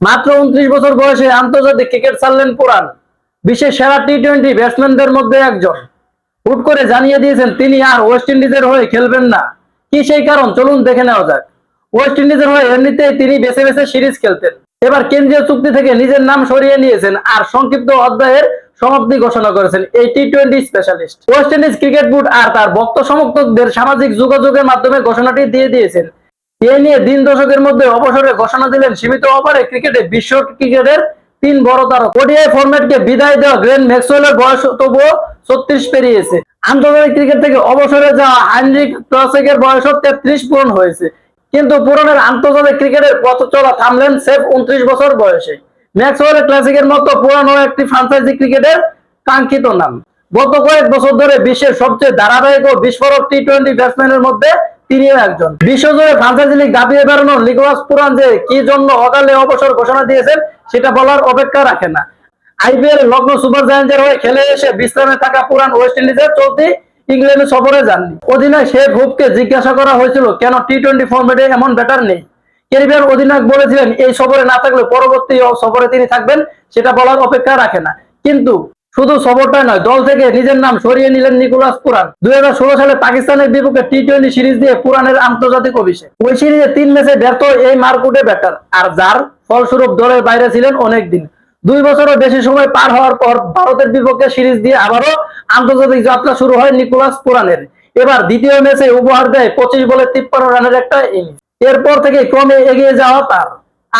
মাত্র উনত্রিশ বছর বয়সে আন্তর্জাতিক ক্রিকেট ছাড়লেন পুরান। বিশ্বের সেরা টি টোয়েন্টি ব্যাটসম্যানদের মধ্যে একজন। হুট করে জানিয়ে দিয়েছেন, তিনি আর ওয়েস্ট ইন্ডিজের হয়ে খেলবেন না। কি সেই কারণ? চলুন দেখে নেওয়া যাক। ওয়েস্ট ইন্ডিজের হয়ে এমনিতেই তিনি বেছে বেছে সিরিজ খেলতেন। এবার কেন্দ্রীয় চুক্তি থেকে নিজের নাম সরিয়ে নিয়েছেন আর সংক্ষিপ্ত অধ্যায়ের সমাপ্তি ঘোষণা করেছেন এই T twenty specialist West Indies cricket board আর তার ভক্ত সমর্থকদের সামাজিক যোগাযোগের মাধ্যমে ঘোষণাটি দিয়ে দিয়েছেন এ নিয়ে দিন দশকের মধ্যে অবসরে ঘোষণা দিলেন সীমিত ওভারে ক্রিকেটে বিশ্ব ক্রিকেটের তিন বড় তারকা। ওডিআই ফরম্যাটকে বিদায় দেওয়া গ্রেন ম্যাক্সওয়েলের বয়স তবুও ছত্রিশ পেরিয়েছে। আন্তর্জাতিক ক্রিকেট থেকে অবসরে যাওয়া হাইনরিক ক্লাসিকের বয়সও তেত্রিশ পূরণ হয়েছে। কিন্তু পুরনের আন্তর্জাতিক ক্রিকেটের পথ চলা থামলেন সেফ উনত্রিশ বছর বয়সে। ম্যাক্সওয়েল ক্লাসিকের মতো পুরানো একটি ফ্রাঞ্চাইজি ক্রিকেটের কাঙ্ক্ষিত নাম। গত কয়েক বছর ধরে বিশ্বের সবচেয়ে ধারাবাহিক ও বিস্ফোরক টি টোয়েন্টি ব্যাটসম্যানের মধ্যে তিনিও একজন। বিশ্বজুড়ে ফ্রান্সাইজি লিগ বেড়ানো লিগোয়াস পুরান যে কি জন্য অকালে অবসর ঘোষণা দিয়েছেন, সেটা বলার অপেক্ষা রাখে না। আইপিএল লগ্ন সুপার জায়ান্টের হয়ে খেলে এসে বিশ্রামে থাকা পুরান ওয়েস্ট ইন্ডিজের চলতি ইংল্যান্ডে সফরে যাননি। অধিনায়ক শেফ হুপকে জিজ্ঞাসা করা হয়েছিল, কেন টি টোয়েন্টি ফর্মেটে এমন ব্যাটার নেই? ক্যারিবিয়ান অধিনায়ক বলেছিলেন, এই সফরে না থাকলে পরবর্তী সফরে তিনি থাকবেন, সেটা বলার অপেক্ষা রাখে না। কিন্তু শুধু সফরটাই নয়, দল থেকে নিজের নাম সরিয়ে নিলেন নিকোলাস পুরান। দুই সালে পাকিস্তানের বিপক্ষে টি টোয়েন্টি সিরিজ দিয়ে পুরানের আন্তর্জাতিক অভিষেক। ওই সিরিজে তিন ম্যাচে ব্যর্থ এই মার্কুটে ব্যাটার, আর যার ফলস্বরূপ দলের বাইরে ছিলেন অনেক দিন। দুই বছরের বেশি সময় পার হওয়ার পর ভারতের বিপক্ষে সিরিজ দিয়ে আবারও আন্তর্জাতিক যাত্রা শুরু হয় নিকোলাস পুরানের। এবার দ্বিতীয় ম্যাচে উপহার দেয় পঁচিশ বলে তিপ্পান্ন রানের একটা ইনিংস। এরপর থেকে ক্রমে এগিয়ে যাওয়া তার।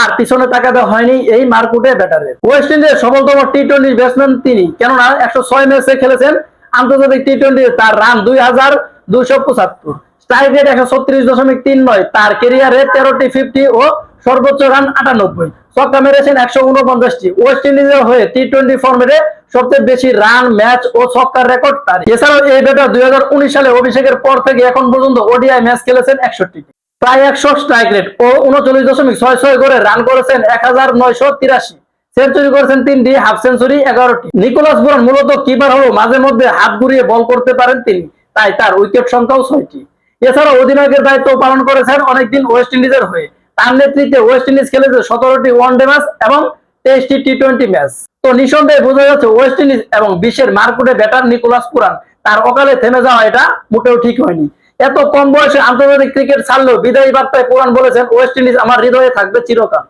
আর পিছনে তাকাতে হয়নি এই মার্কুটে ব্যাটারে ওয়েস্ট ইন্ডিজের সফলতম টি টোয়েন্টি ব্যাটসম্যান তিনি। কেননা একশো ছয় ম্যাচে খেলেছেন আন্তর্জাতিক টি টোয়েন্টি তার রান দুই হাজার দুইশো পঁচাত্তর। স্ট্রাইক রেট একশো ছত্রিশ দশমিক তিন নয়। তার কেরিয়ারে তেরোটি ফিফটি ও সর্বোচ্চ রান আটানব্বই। ছক্কা মেরেছেন একশো উনপঞ্চাশটি। ওয়েস্ট ইন্ডিজের হয়ে টি টোয়েন্টি ফর্মেটে সবচেয়ে বেশি রান ম্যাচ ও ছক্কার রেকর্ড তার এছাড়াও এই ব্যাটার দুই হাজার উনিশ সালে অভিষেকের পর থেকে এখন পর্যন্ত ওডিআই ম্যাচ খেলেছেন একষট্টি প্রায় একশো স্ট্রাইক রেট ও উনচল্লিশ দশমিক ছয় ছয় করে রান করেছেন এক হাজার নয়শো তিরাশি। সেঞ্চুরি করেছেন তিনটি হাফ সেঞ্চুরি এগারোটি। নিকোলাস বুরান মূলত কিপার হলেও মাঝে মধ্যে হাত ঘুরিয়ে বল করতে পারেন তিনি, তাই তার উইকেট সংখ্যাও ছয়টি। এছাড়াও অধিনায়কের দায়িত্ব পালন করেছেন অনেকদিন ওয়েস্ট ইন্ডিজের হয়ে। তার নেতৃত্বে ওয়েস্ট ইন্ডিজ খেলেছে সতেরোটি ওয়ানডে ম্যাচ এবং তেইশটি টি টোয়েন্টি ম্যাচ। তো নিঃসন্দেহে বোঝা যাচ্ছে ওয়েস্ট ইন্ডিজ এবং বিশ্বের মার্কুটে ব্যাটার নিকোলাস পুরান তার অকালে থেমে যাওয়া এটা মোটেও ঠিক হয়নি। এত কম বয়সে আন্তর্জাতিক ক্রিকেট ছাড়লো বিদায়ী বার্তায় কোরআন বলেছেন ওয়েস্ট ইন্ডিজ আমার হৃদয়ে থাকবে চিরকাল।